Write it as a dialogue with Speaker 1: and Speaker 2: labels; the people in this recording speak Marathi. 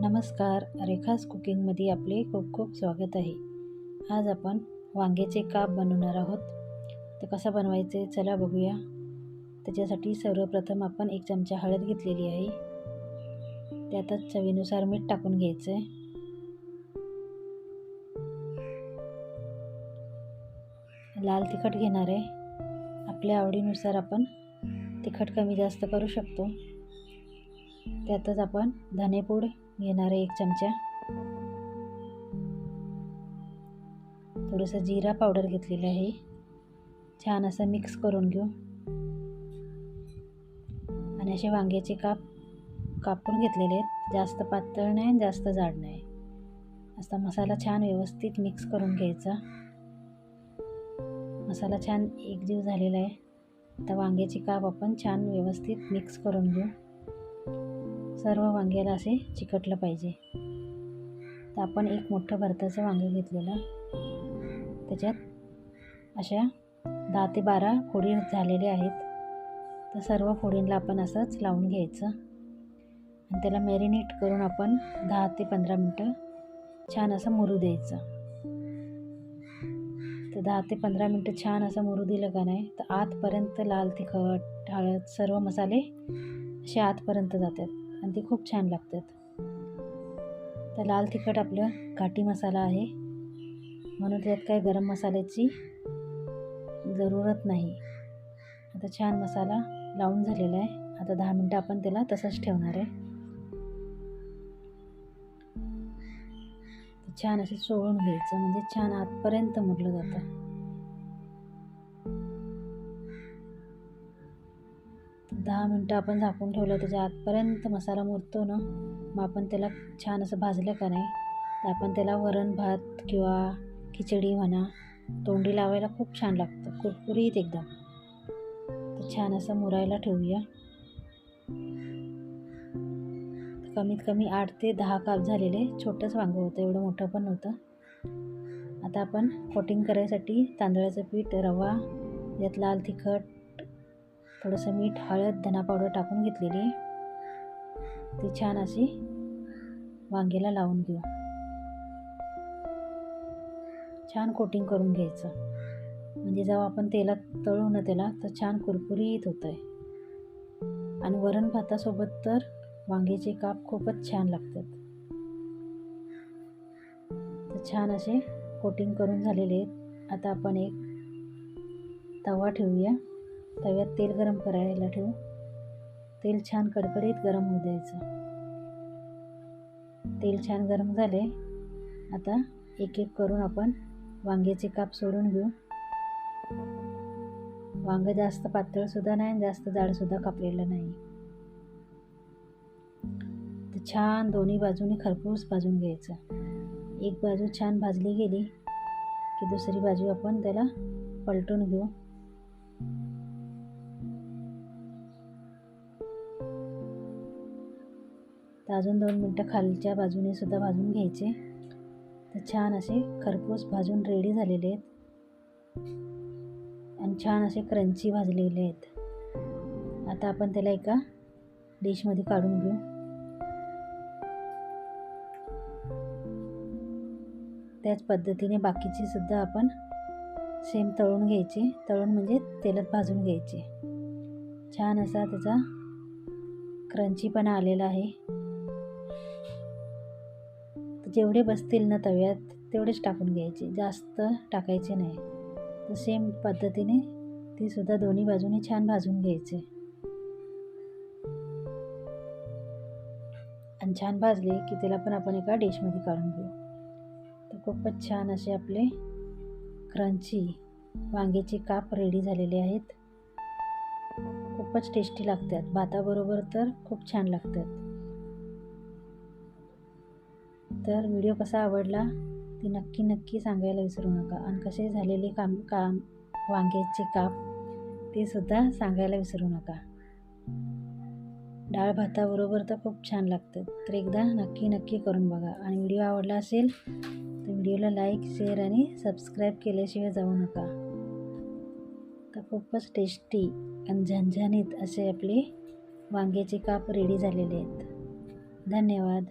Speaker 1: नमस्कार. रेखास कुकिंगमध्ये आपले खूप खूप स्वागत आहे. आज आपण वांग्याचे काप बनवणार आहोत. तर कसं बनवायचे चला बघूया. त्याच्यासाठी सर्वप्रथम आपण एक चमचा हळद घेतलेली आहे. त्यातच चवीनुसार मीठ टाकून घ्यायचं आहे लाल तिखट घेणार आहे. आपल्या आवडीनुसार आपण तिखट कमी जास्त करू शकतो. त्यातच आपण धनेपूड घेणार आहे एक चमचा. थोडंसं जिरा पावडर घेतलेलं आहे. छान असं मिक्स करून घेऊ. आणि असे वांग्याचे काप कापून घेतलेले आहेत. जास्त पातळ नाही जास्त जाड नाही. असा मसाला छान व्यवस्थित मिक्स करून घ्यायचा. मसाला छान एकजीव झालेला आहे. आता वांग्याचे काप आपण छान व्यवस्थित मिक्स करून घेऊ. सर्व वांग्याला असे चिकटलं पाहिजे. तर आपण एक मोठं भरताचं वांगं घेतलेलं. त्याच्यात अशा दहा ते बारा फोडी झालेले आहेत. तर सर्व फोडींना आपण असंच लावून घ्यायचं. आणि त्याला मॅरिनेट करून आपण दहा ते पंधरा मिनटं छान असं मुरू द्यायचं. तर दहा ते पंधरा मिनटं छान असं मुरू दिलं का नाही तर आतपर्यंत लाल तिखट हळद सर्व मसाले असे आतपर्यंत जातात. आणि ते खूप छान लागतात. तर लाल तिखट आपलं घाटी मसाला आहे. म्हणून त्यात काय गरम मसाल्याची जरूरत नाही. आता छान मसाला लावून झालेला आहे. आता दहा मिनटं आपण त्याला तसंच ठेवणार आहे. छान असे चोळून घ्यायचं. म्हणजे छान आतपर्यंत मुरलं जातं. दहा मिनटं आपण झाकून ठेवलं त्याच्या आतपर्यंत मसाला मुरतो ना मग आपण त्याला छान असं भाजलं का नाही तर आपण त्याला वरण भात किंवा खिचडी म्हणा तोंडी लावायला खूप छान लागतं कुरकुरीत एकदम. तर छान असं मुरायला ठेवूया. कमीत कमी आठ ते दहा काप झालेले छोटंच वांगं होतं एवढं मोठं पण नव्हतं. आता आपण कोटिंग करायसाठी तांदळाचं पीठ रवा यात लाल तिखट थोडंसं मीठ हळद धना पावडर टाकून घेतलेली. ती छान अशी वांग्याला लावून घेऊ. छान कोटिंग करून घ्यायचं. म्हणजे जेव्हा आपण तेलात तळू ना त्याला तर छान कुरकुरीत होतं आहे आणि वरण भातासोबत तर वांग्याचे काप खूपच छान लागतात. तर छान असे कोटिंग करून झालेले आहेत. आता आपण एक तवा ठेवूया. तव्यात तेल गरम करायला ठेवू. तेल छान कडकडीत गरम होऊ द्यायचं. तेल छान गरम झाले. आता एक एक करून आपण वांग्याचे काप सोडून घेऊ. वांगं जास्त पातळसुद्धा नाही आणि जास्त जाडसुद्धा कापलेलं नाही. तर छान दोन्ही बाजूनी खरपूस भाजून घ्यायचं. एक बाजू छान भाजली गेली की दुसरी बाजू आपण त्याला पलटून घेऊ. तर अजून दोन मिनटं खालच्या बाजूने सुद्धा भाजून घ्यायचे. तर छान असे खरपूस भाजून रेडी झालेले आहेत. आणि छान असे क्रंची भाजलेले आहेत. आता आपण त्याला एका डिशमध्ये काढून घेऊ. त्याच पद्धतीने बाकीची सुद्धा आपण सेम तळून घ्यायचे. तळून म्हणजे तेलात भाजून घ्यायचे. छान असा त्याचा क्रंचीपणा आलेला आहे. जेवढे बसतील ना तव्यात तेवढेच टाकून घ्यायचे. जास्त टाकायचे नाही. तर सेम पद्धतीने ते सुद्धा दोन्ही बाजूने छान भाजून घ्यायचे. आणि छान भाजले की त्याला पण आपण एका डिशमध्ये काढून घेऊ. तर खूपच छान असे आपले क्रंची वांग्याचे काप रेडी झालेले आहेत. खूपच टेस्टी लागतात. भाताबरोबर तर खूप छान लागतात. तर व्हिडिओ कसा आवडला ते नक्की नक्की सांगायला विसरू नका. आणि कसे झालेले काम काम वांग्याचे काप ते सुद्धा सांगायला विसरू नका. डाळ भाताबरोबर तर खूप छान लागतं. तर एकदा नक्की नक्की करून बघा. आणि व्हिडिओ आवडला असेल तर व्हिडिओला लाईक शेअर आणि सबस्क्राईब केल्याशिवाय जाऊ नका. तर खूपच टेस्टी आणि झणझणीत असे आपले वांग्याचे काप रेडी झालेले आहेत. धन्यवाद.